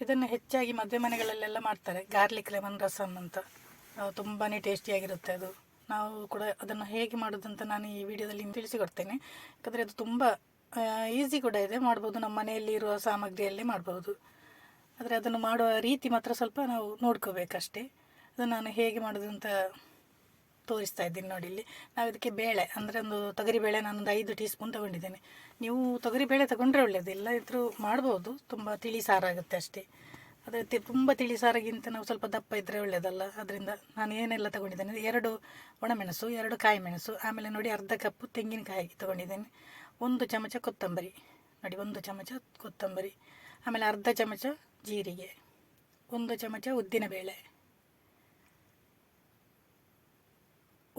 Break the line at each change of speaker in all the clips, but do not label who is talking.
ಇದನ್ನು ಹೆಚ್ಚಾಗಿ ಮದುವೆ ಮನೆಗಳಲ್ಲೆಲ್ಲ ಮಾಡ್ತಾರೆ. ಗಾರ್ಲಿಕ್ ಲೆಮನ್ ರಸಮ್ ಅಂತ. ತುಂಬಾ ಟೇಸ್ಟಿಯಾಗಿರುತ್ತೆ ಅದು. ನಾವು ಕೂಡ ಅದನ್ನು ಹೇಗೆ ಮಾಡೋದಂತ ನಾನು ಈ ವಿಡಿಯೋದಲ್ಲಿ ತಿಳಿಸಿಕೊಡ್ತೇನೆ. ಯಾಕಂದರೆ ಅದು ತುಂಬ ಈಸಿ ಕೂಡ ಇದೆ. ಮಾಡ್ಬೋದು. ನಮ್ಮ ಮನೆಯಲ್ಲಿ ಇರುವ ಸಾಮಗ್ರಿಯಲ್ಲೇ ಮಾಡ್ಬೋದು. ಆದರೆ ಅದನ್ನು ಮಾಡುವ ರೀತಿ ಮಾತ್ರ ಸ್ವಲ್ಪ ನಾವು ನೋಡ್ಕೋಬೇಕಷ್ಟೇ. ಅದನ್ನು ನಾನು ಹೇಗೆ ಮಾಡೋದಂತ ತೋರಿಸ್ತಾ ಇದ್ದೀನಿ ನೋಡಿ ಇಲ್ಲಿ. ನಾವು ಇದಕ್ಕೆ ಬೇಳೆ, ಅಂದರೆ ಒಂದು ತೊಗರಿಬೇಳೆ ನಾನೊಂದು ಐದು ಟೀ ಸ್ಪೂನ್ ತೊಗೊಂಡಿದ್ದೇನೆ. ನೀವು ತೊಗರಿಬೇಳೆ ತೊಗೊಂಡ್ರೆ ಒಳ್ಳೆಯದು ಇಲ್ಲ ಇದ್ರೂ ಮಾಡ್ಬೋದು, ತುಂಬ ತಿಳಿ ಸಾರಾಗುತ್ತೆ ಅಷ್ಟೇ. ಅದೇ ತಿ- ತುಂಬ ತಿಳಿ ಸಾರಿಗಿಂತ ನಾವು ಸ್ವಲ್ಪ ದಪ್ಪ ಇದ್ದರೆ ಒಳ್ಳೆಯದಲ್ಲ ಅದರಿಂದ ನಾನು ಏನೆಲ್ಲ ತಗೊಂಡಿದ್ದೇನೆ, ಎರಡು ಒಣಮೆಣಸು, ಎರಡು ಕಾಯಿ ಮೆಣಸು ಆಮೇಲೆ ನೋಡಿ ಅರ್ಧ ಕಪ್ಪು ತೆಂಗಿನಕಾಯಿ ತಗೊಂಡಿದ್ದೇನೆ. ಒಂದು ಚಮಚ ಕೊತ್ತಂಬರಿ, ನೋಡಿ ಒಂದು ಚಮಚ ಕೊತ್ತಂಬರಿ, ಆಮೇಲೆ ಅರ್ಧ ಚಮಚ ಜೀರಿಗೆ, ಒಂದು ಚಮಚ ಉದ್ದಿನಬೇಳೆ.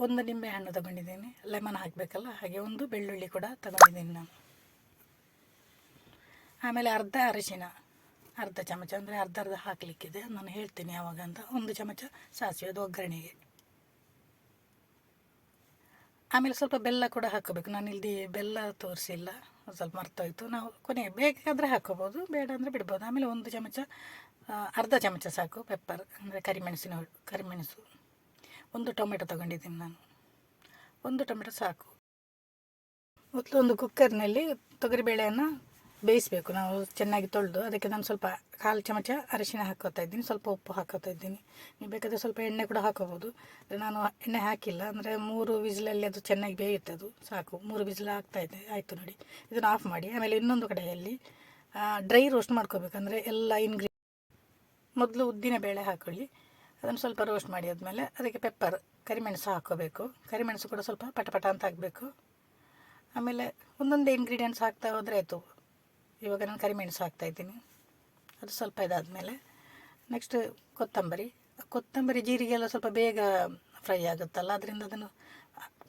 ಒಂದು ನಿಂಬೆ ಹಣ್ಣು ತಗೊಂಡಿದ್ದೀನಿ. ಲೆಮನ್ ಹಾಕಬೇಕಲ್ಲ, ಹಾಗೆ ಒಂದು ಬೆಳ್ಳುಳ್ಳಿ ಕೂಡ ತಗೊಂಡಿದ್ದೀನಿ ನಾನು. ಆಮೇಲೆ ಅರ್ಧ ಅರಿಶಿನ, ಅರ್ಧ ಚಮಚ, ಅಂದರೆ ಅರ್ಧ ಅರ್ಧ ಹಾಕಲಿಕ್ಕಿದೆ. ನಾನು ಹೇಳ್ತೀನಿ ಯಾವಾಗ ಅಂತ. ಒಂದು ಚಮಚ ಸಾಸಿವೆ, ಅದು ಒಗ್ಗರಣೆಗೆ. ಆಮೇಲೆ ಸ್ವಲ್ಪ ಬೆಲ್ಲ ಕೂಡ ಹಾಕೋಬೇಕು ನಾನು ಇಲ್ಲಿ ಬೆಲ್ಲ ತೋರಿಸಿಲ್ಲ. ಸ್ವಲ್ಪ ಮರ್ತೋಯ್ತು. ನಾವು ಕೊನೆಗೆ ಬೇಕಾದರೆ ಹಾಕೋಬೋದು ಬೇಡ ಅಂದರೆ ಬಿಡ್ಬೋದು. ಆಮೇಲೆ ಒಂದು ಚಮಚ ಅರ್ಧ ಚಮಚ ಸಾಕು ಪೆಪ್ಪರ್ ಅಂದರೆ ಕರಿಮೆಣಸಿನ ಕರಿಮೆಣಸು. ಒಂದು ಟೊಮೆಟೊ ತಗೊಂಡಿದ್ದೀನಿ ನಾನು. ಒಂದು ಟೊಮೆಟೊ ಸಾಕು. ಮೊದಲು ಒಂದು ಕುಕ್ಕರ್ನಲ್ಲಿ ತೊಗರಿಬೇಳೆಯನ್ನು ಬೇಯಿಸಬೇಕು. ನಾವು ಚೆನ್ನಾಗಿ ತೊಳೆದು ಅದಕ್ಕೆ ನಾನು ಸ್ವಲ್ಪ ಕಾಲು ಚಮಚ ಅರಿಶಿನ ಹಾಕೋತಾ ಇದ್ದೀನಿ. ಸ್ವಲ್ಪ ಉಪ್ಪು ಹಾಕೋತಾ ಇದ್ದೀನಿ. ನೀವು ಬೇಕಾದರೆ ಸ್ವಲ್ಪ ಎಣ್ಣೆ ಕೂಡ ಹಾಕೋಬೋದು ನಾನು ಎಣ್ಣೆ ಹಾಕಿಲ್ಲ. ಅಂದರೆ ಮೂರು ವಿಸಿಲಲ್ಲಿ ಅದು ಚೆನ್ನಾಗಿ ಬೇಯುತ್ತೆ ಅದು. ಸಾಕು. ಮೂರು ವಿಸಿಲ್ ಇದೆ. ಆಯಿತು ನೋಡಿ. ಇದನ್ನು ಆಫ್ ಮಾಡಿ. ಆಮೇಲೆ ಇನ್ನೊಂದು ಕಡೆಯಲ್ಲಿ ಡ್ರೈ ರೋಸ್ಟ್ ಮಾಡ್ಕೋಬೇಕಂದ್ರೆ ಎಲ್ಲ ಇನ್ಗ್ರೀ ಮೊದಲು ಉದ್ದಿನ ಬೇಳೆ ಹಾಕೊಳ್ಳಿ. ಅದನ್ನು ಸ್ವಲ್ಪ ರೋಸ್ಟ್ ಮಾಡಿ ಆದಮೇಲೆ ಅದಕ್ಕೆ ಪೆಪ್ಪರ್ ಕರಿಮೆಣಸು ಹಾಕ್ಕೋಬೇಕು. ಕರಿಮೆಣಸು ಕೂಡ ಸ್ವಲ್ಪ ಪಟಪಟ ಅಂತ ಹಾಕಬೇಕು. ಆಮೇಲೆ ಒಂದೊಂದೇ ಇಂಗ್ರೀಡಿಯೆಂಟ್ಸ್ ಹಾಕ್ತಾ ಹೋದರೆ ಆಯಿತು. ಇವಾಗ ನಾನು ಕರಿಮೆಣಸು ಹಾಕ್ತಾಯಿದ್ದೀನಿ ಅದು ಸ್ವಲ್ಪ ಇದಾದಮೇಲೆ ನೆಕ್ಸ್ಟ್ ಕೊತ್ತಂಬರಿ. ಕೊತ್ತಂಬರಿ ಜೀರಿಗೆ ಎಲ್ಲ ಸ್ವಲ್ಪ ಬೇಗ ಫ್ರೈ ಆಗುತ್ತಲ್ಲ, ಅದರಿಂದ ಅದನ್ನು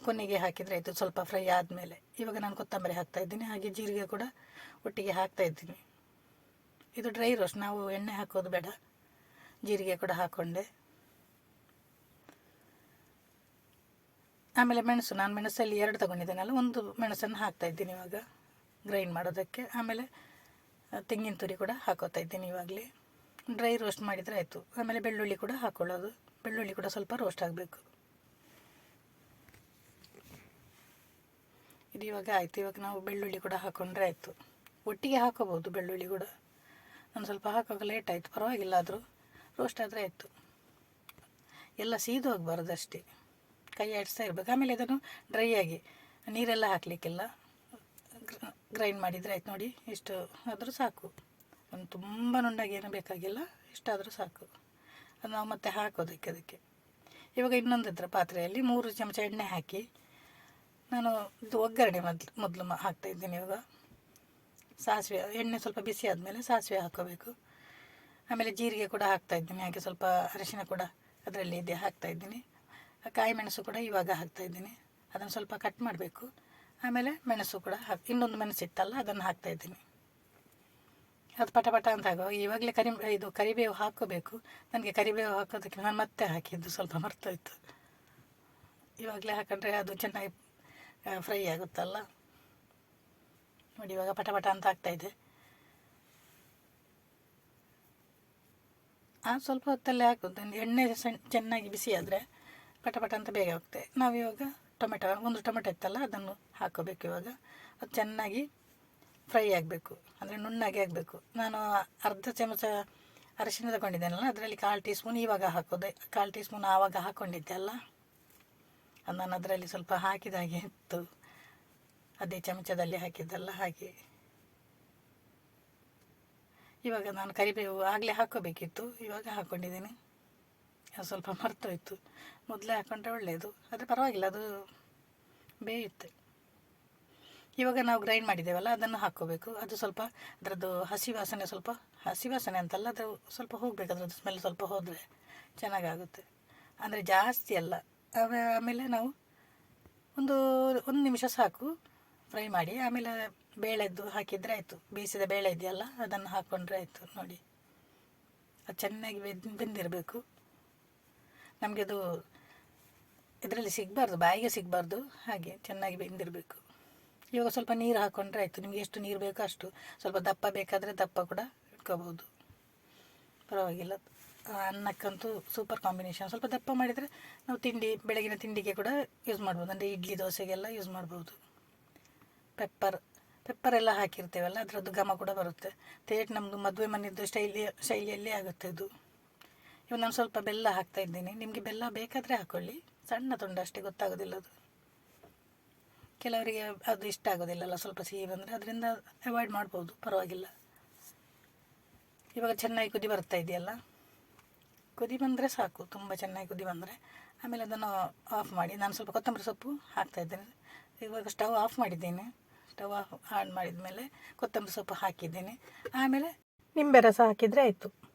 ಕೊನೆಗೆ ಹಾಕಿದರೆ ಆಯಿತು ಸ್ವಲ್ಪ ಫ್ರೈ ಆದಮೇಲೆ. ಇವಾಗ ನಾನು ಕೊತ್ತಂಬರಿ ಹಾಕ್ತಾಯಿದ್ದೀನಿ ಹಾಗೆ ಜೀರಿಗೆ ಕೂಡ ಒಟ್ಟಿಗೆ ಹಾಕ್ತಾಯಿದ್ದೀನಿ ಇದು ಡ್ರೈ ರೋಸ್ಟ್ ನಾವು ಎಣ್ಣೆ ಹಾಕೋದು ಬೇಡ. ಜೀರಿಗೆ ಕೂಡ ಹಾಕ್ಕೊಂಡೆ ಆಮೇಲೆ ಮೆಣಸು, ನಾನು ಮೆಣಸಲ್ಲಿ ಎರಡು ತೊಗೊಂಡಿದ್ದೇನಲ್ಲ, ಒಂದು ಮೆಣಸನ್ನು ಹಾಕ್ತಾ ಇದ್ದೀನಿ ಇವಾಗ ಗ್ರೈಂಡ್ ಮಾಡೋದಕ್ಕೆ. ಆಮೇಲೆ ತೆಂಗಿನ ತುರಿ ಕೂಡ ಹಾಕೋತಾ ಇದ್ದೀನಿ ಇವಾಗಲೇ. ಡ್ರೈ ರೋಸ್ಟ್ ಮಾಡಿದರೆ ಆಯಿತು. ಆಮೇಲೆ ಬೆಳ್ಳುಳ್ಳಿ ಕೂಡ ಹಾಕ್ಕೊಳ್ಳೋದು ಬೆಳ್ಳುಳ್ಳಿ ಕೂಡ ಸ್ವಲ್ಪ ರೋಸ್ಟ್ ಆಗಬೇಕು. ಇದು ಇವಾಗ ಆಯಿತು. ಇವಾಗ ನಾವು ಬೆಳ್ಳುಳ್ಳಿ ಕೂಡ ಹಾಕ್ಕೊಂಡ್ರೆ ಆಯಿತು. ಒಟ್ಟಿಗೆ ಹಾಕೋಬೋದು ಬೆಳ್ಳುಳ್ಳಿ ಕೂಡ. ನಾನು ಸ್ವಲ್ಪ ಹಾಕೋಕೆ ಲೇಟ್ ಆಯಿತು. ಪರವಾಗಿಲ್ಲ ಆದರೂ ರೋಸ್ಟ್ ಆದರೆ ಆಯಿತು. ಎಲ್ಲ ಸೀದು ಹೋಗ್ಬಾರ್ದು ಅಷ್ಟೇ. ಕೈ ಆಡಿಸ್ತಾ ಇರ್ಬೇಕು. ಆಮೇಲೆ ಅದನ್ನು ಡ್ರೈ ಆಗಿ ನೀರೆಲ್ಲ ಹಾಕಲಿಕ್ಕಿಲ್ಲ ಗ್ರೈಂಡ್ ಮಾಡಿದರೆ ಆಯ್ತು ನೋಡಿ, ಇಷ್ಟು ಆದರೂ ಸಾಕು. ಒಂದು ತುಂಬ ನುಂಡಾಗಿ ಏನೂ ಬೇಕಾಗಿಲ್ಲ, ಇಷ್ಟಾದರೂ ಸಾಕು. ಅದು ನಾವು ಮತ್ತೆ ಹಾಕೋದಕ್ಕೆ ಅದಕ್ಕೆ. ಇವಾಗ ಇನ್ನೊಂದು ಇದ್ರ ಪಾತ್ರೆಯಲ್ಲಿ ಮೂರು ಚಮಚ ಎಣ್ಣೆ ಹಾಕಿ ನಾನು ಇದು ಒಗ್ಗರಣೆ ಮೊದಲು ಮೊದಲು ಹಾಕ್ತಾ ಇದ್ದೀನಿ ಇವಾಗ. ಸಾಸಿವೆ, ಎಣ್ಣೆ ಸ್ವಲ್ಪ ಬಿಸಿ ಆದಮೇಲೆ ಸಾಸಿವೆ ಹಾಕೋಬೇಕು. ಆಮೇಲೆ ಜೀರಿಗೆ ಕೂಡ ಹಾಕ್ತಾ ಇದ್ದೀನಿ, ಹಾಗೆ ಸ್ವಲ್ಪ ಅರಿಶಿನ ಕೂಡ ಅದರಲ್ಲಿ ಇದೆ, ಹಾಕ್ತಾ ಇದ್ದೀನಿ. ಆ ಕಾಯಿ ಮೆಣಸು ಕೂಡ ಇವಾಗ ಹಾಕ್ತಾ ಇದ್ದೀನಿ. ಅದನ್ನು ಸ್ವಲ್ಪ ಕಟ್ ಮಾಡಬೇಕು. ಆಮೇಲೆ ಮೆಣಸು ಕೂಡ ಹಾಕಿ, ಇನ್ನೊಂದು ಮೆಣಸು ಇತ್ತಲ್ಲ, ಅದನ್ನು ಹಾಕ್ತಾ ಇದ್ದೀನಿ. ಅದು ಪಟ ಪಟ ಅಂತ ಆಗೋ, ಇವಾಗಲೇ ಕರಿ, ಇದು ಕರಿಬೇವು ಹಾಕೋಬೇಕು ನನಗೆ ಕರಿಬೇವು ಹಾಕೋದಕ್ಕೆ ನಾನು ಮತ್ತೆ ಹಾಕಿದ್ದು ಸ್ವಲ್ಪ ಮರ್ತೋಯ್ತು. ಇವಾಗಲೇ ಹಾಕೊಂಡ್ರೆ ಅದು ಚೆನ್ನಾಗಿ ಫ್ರೈ ಆಗುತ್ತಲ್ಲ. ನೋಡಿ, ಇವಾಗ ಪಟ ಪಟ ಅಂತ ಆಗ್ತಾಯಿದೆ ಆ, ಸ್ವಲ್ಪ ಹೊತ್ತಲ್ಲೇ ಹಾಕೋದು ಎಣ್ಣೆ ಚೆನ್ನಾಗಿ ಬಿಸಿ ಆದರೆ ಪಟ ಪಟ ಅಂತ ಬೇಗ ಹೋಗ್ತದೆ ನಾವು ಇವಾಗ ಟೊಮೆಟೊ, ಒಂದು ಟೊಮೆಟೊ ಇತ್ತಲ್ಲ, ಅದನ್ನು ಹಾಕೋಬೇಕು ಇವಾಗ. ಅದು ಚೆನ್ನಾಗಿ ಫ್ರೈ ಆಗಬೇಕು. ಅಂದರೆ ನುಣ್ಣಗೆ ಆಗಬೇಕು. ನಾನು ಅರ್ಧ ಚಮಚ ಅರಿಶಿನ ತಗೊಂಡಿದ್ದೇನಲ್ಲ, ಅದರಲ್ಲಿ ಕಾಲು ಟೀ ಸ್ಪೂನ್ ಇವಾಗ ಹಾಕೋದೆ. ಕಾಲು ಟೀ ಸ್ಪೂನ್ ಆವಾಗ ಹಾಕ್ಕೊಂಡಿದ್ದೆ ಅಲ್ಲ? ನಾನು ಅದರಲ್ಲಿ ಸ್ವಲ್ಪ ಹಾಕಿದ ಹಾಗೆ ಇತ್ತು. ಅದೇ ಚಮಚದಲ್ಲಿ ಹಾಕಿದ್ದಲ್ಲ, ಹಾಗೆ. ಇವಾಗ ನಾನು ಕರಿಬೇವು ಆಗಲೇ ಹಾಕೋಬೇಕಿತ್ತು. ಇವಾಗ ಹಾಕ್ಕೊಂಡಿದ್ದೀನಿ ಸ್ವಲ್ಪ ಮರ್ತೋಯ್ತು. ಮೊದಲೇ ಹಾಕೊಂಡ್ರೆ ಒಳ್ಳೆಯದು, ಆದರೆ ಪರವಾಗಿಲ್ಲ, ಅದು ಬೇಯುತ್ತೆ. ಇವಾಗ ನಾವು ಗ್ರೈಂಡ್ ಮಾಡಿದ್ದೇವಲ್ಲ, ಅದನ್ನು ಹಾಕ್ಕೋಬೇಕು. ಅದು ಸ್ವಲ್ಪ ಅದರದ್ದು ಹಸಿ ವಾಸನೆ ಸ್ವಲ್ಪ, ಹಸಿ ವಾಸನೆ ಅಂತಲ್ಲ, ಅದು ಸ್ವಲ್ಪ ಹೋಗಬೇಕು, ಅದರದ್ದು ಸ್ಮೆಲ್ ಸ್ವಲ್ಪ ಹೋದರೆ ಚೆನ್ನಾಗಾಗುತ್ತೆ. ಅಂದರೆ ಜಾಸ್ತಿ ಅಲ್ಲ. ಆಮೇ- ಆಮೇಲೆ ನಾವು ಒಂದು ಒಂದು ನಿಮಿಷ ಸಾಕು, ಫ್ರೈ ಮಾಡಿ, ಆಮೇಲೆ ಬೇಳೆದ್ದು ಹಾಕಿದರೆ ಆಯಿತು. ಬೇಯಿಸಿದ ಬೇಳೆ ಇದೆಯಲ್ಲ, ಅದನ್ನು ಹಾಕ್ಕೊಂಡ್ರೆ ಆಯಿತು, ನೋಡಿ. ಅದು ಚೆನ್ನಾಗಿ ಬೆಂದ್, ಬೆಂದಿರಬೇಕು. ನಮಗೆ ಅದು ಇದರಲ್ಲಿ ಸಿಗಬಾರ್ದು, ಬಾಯಿಗೆ ಸಿಗಬಾರ್ದು, ಹಾಗೆ ಚೆನ್ನಾಗಿ ಬೆಂದಿರಬೇಕು. ಇವಾಗ ಸ್ವಲ್ಪ ನೀರು ಹಾಕ್ಕೊಂಡ್ರೆ ಆಯಿತು, ನಿಮಗೆ ಎಷ್ಟು ನೀರು ಬೇಕೋ ಅಷ್ಟು. ಸ್ವಲ್ಪ ದಪ್ಪ ಬೇಕಾದರೆ ದಪ್ಪ ಕೂಡ ಇಟ್ಕೋಬೋದು. ಪರವಾಗಿಲ್ಲ. ಅನ್ನಕ್ಕಂತೂ ಸೂಪರ್ ಕಾಂಬಿನೇಷನ್ ಸ್ವಲ್ಪ ದಪ್ಪ ಮಾಡಿದರೆ ನಾವು ತಿಂಡಿ, ಬೆಳಗಿನ ತಿಂಡಿಗೆ ಕೂಡ ಯೂಸ್ ಮಾಡ್ಬೋದು. ಅಂದರೆ ಇಡ್ಲಿ, ದೋಸೆಗೆಲ್ಲ ಯೂಸ್ ಮಾಡ್ಬೋದು. ಪೆಪ್ಪರ್ ಪೆಪ್ಪರ್ ಎಲ್ಲ ಹಾಕಿರ್ತೇವಲ್ಲ, ಅದರದ್ದು ಘಮ ಕೂಡ ಬರುತ್ತೆ. ತೇಟ್ ನಮ್ಮದು ಮದುವೆ ಮನೆಯದ್ದು ಶೈಲಿ, ಶೈಲಿಯಲ್ಲಿ ಆಗುತ್ತೆ ಇದು ಇವಾಗ ನಾನು ಸ್ವಲ್ಪ ಬೆಲ್ಲ ಹಾಕ್ತಾ ಇದ್ದೀನಿ. ನಿಮಗೆ ಬೆಲ್ಲ ಬೇಕಾದರೆ ಹಾಕ್ಕೊಳ್ಳಿ ಸಣ್ಣ ತುಂಡು ಅಷ್ಟೇ, ಗೊತ್ತಾಗೋದಿಲ್ಲ ಅದು. ಕೆಲವರಿಗೆ ಅದು ಇಷ್ಟ ಆಗೋದಿಲ್ಲಲ್ಲ ಸ್ವಲ್ಪ ಸಿಹಿ ಬಂದರೆ. ಅದರಿಂದ ಅವಾಯ್ಡ್ ಮಾಡ್ಬೋದು. ಪರವಾಗಿಲ್ಲ. ಇವಾಗ ಚೆನ್ನಾಗಿ ಕುದಿ ಬರ್ತಾ ಇದೆಯಲ್ಲ? ಕುದಿ ಬಂದರೆ ಸಾಕು. ತುಂಬ ಚೆನ್ನಾಗಿ ಕುದಿ ಬಂದರೆ. ಆಮೇಲೆ ಅದನ್ನು ಆಫ್ ಮಾಡಿ. ನಾನು ಸ್ವಲ್ಪ ಕೊತ್ತಂಬರಿ ಸೊಪ್ಪು ಹಾಕ್ತಾ ಇದ್ದೇನೆ. ಇವಾಗ ಸ್ಟವ್ ಆಫ್ ಮಾಡಿದ್ದೇನೆ. ಸ್ಟವ್ ಆಫ್ ಆನ್ ಮಾಡಿದ ಮೇಲೆ ಕೊತ್ತಂಬರಿ ಸೊಪ್ಪು ಹಾಕಿದ್ದೇನೆ. ಆಮೇಲೆ ನಿಂಬೆ ರಸ ಹಾಕಿದರೆ ಆಯಿತು.